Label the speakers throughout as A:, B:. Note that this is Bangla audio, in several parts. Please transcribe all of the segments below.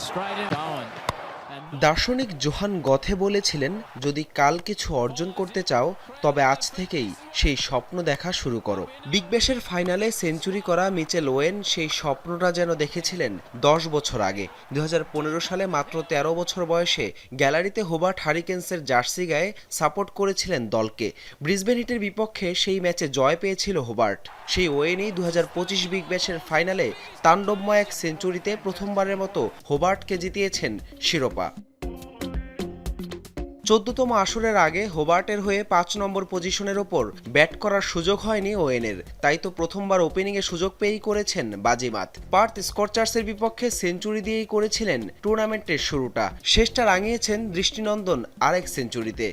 A: straight in going.
B: দার্শনিক জোহান গথে বলেছিলেন, যদি কাল কিছু অর্জন করতে চাও, তবে আজ থেকেই সেই স্বপ্ন দেখা শুরু করো। বিগ ব্যাশের ফাইনালে সেঞ্চুরি করা মিচেল ওয়েন সেই স্বপ্নটা যেন দেখেছিলেন দশ বছর আগে। দু হাজার পনেরো সালে মাত্র ১৩ বছর বয়সে গ্যালারিতে হোবার্ট হারিকেন্সের জার্সি গায়ে সাপোর্ট করেছিলেন দলকে। ব্রিসবেন হিটের বিপক্ষে সেই ম্যাচে জয় পেয়েছিল হোবার্ট। সেই ওয়েনই দু বিগ ব্যাশের ফাইনালে তাণ্ডবময় এক সেঞ্চুরিতে প্রথমবারের মতো হোবার্টকে জিতিয়েছেন শিরোপা। চোদ্দতম আসরের আগে হোবার্টের হয়ে পাঁচ নম্বর পজিশনের ওপর ব্যাট করার সুযোগ হয়নি ওয়েনের। তাই তো প্রথমবার ওপেনিংয়ে সুযোগ পেয়েই করেছেন বাজিমাত। পার্থ স্কর্চার্সের বিপক্ষে সেঞ্চুরি দিয়েই করেছিলেন টুর্নামেন্টের শুরুটা। শেষটা রাঙিয়েছেন দৃষ্টিনন্দন আরেক সেঞ্চুরিতে।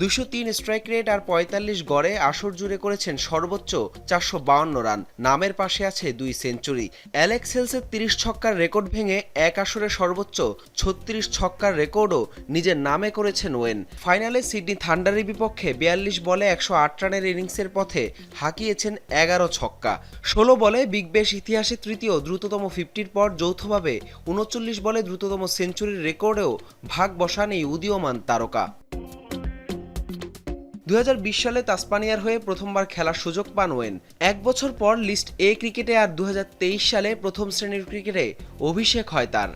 B: দুশো তিন স্ট্রাইক রেট আর পঁয়তাল্লিশ গড়ে আসর জুড়ে করেছেন সর্বোচ্চ চারশো বাউন্ন রান। নামের পাশে আছে দুই সেঞ্চুরি। অ্যালেক্স হেলসের তিরিশ ছক্কার রেকর্ড ভেঙে এক আসরে সর্বোচ্চ ছত্রিশ ছক্কার রেকর্ডও নিজের নামে করেছেন ওয়েন। ফাইনালে সিডনি থান্ডারের বিপক্ষে বিয়াল্লিশ বলে একশো আট রানের ইনিংসের পথে হাঁকিয়েছেন এগারো ছক্কা। ষোলো বলে বিগ বেশ ইতিহাসে তৃতীয়, দ্রুততম ফিফটির পর যৌথভাবে উনচল্লিশ বলে দ্রুততম সেঞ্চুরির রেকর্ডেও ভাগ বসান এই উদীয়মান তারকা। দু হাজার বিশ সালে তাসপানিয়ার হয়ে প্রথমবার খেলার সুযোগ পান ওয়েন। এক বছর পর লিস্ট এ ক্রিকেটে আর দুহাজার তেইশ সালে প্রথম শ্রেণির ক্রিকেটে অভিষেক হয় তার।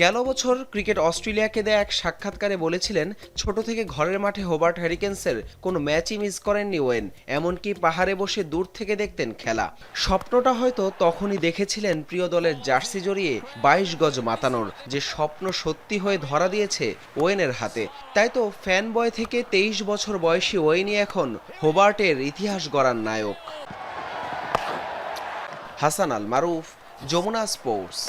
B: গেল বছর ক্রিকেট অস্ট্রেলিয়াকে দেয়া এক সাক্ষাৎকারে বলেছিলেন, ছোট থেকে ঘরের মাঠে হোবার্ট হ্যারিকেন্সের কোনো ম্যাচই মিস করেননি ওয়েন, এমনকি পাহাড়ে বসে দূর থেকে দেখতেন খেলা। স্বপ্নটা হয়তো তখনই দেখেছিলেন প্রিয় দলের জার্সি জড়িয়ে বাইশ গজ মাতানোর, যে স্বপ্ন সত্যি হয়ে ধরা দিয়েছে ওয়েনের হাতে। তাই তো ফ্যান বয় থেকে তেইশ বছর বয়সী ওয়েনই এখন হোবার্টের ইতিহাস গড়ার নায়ক। হাসান আল মারুফ যমুনা স্পোর্টস।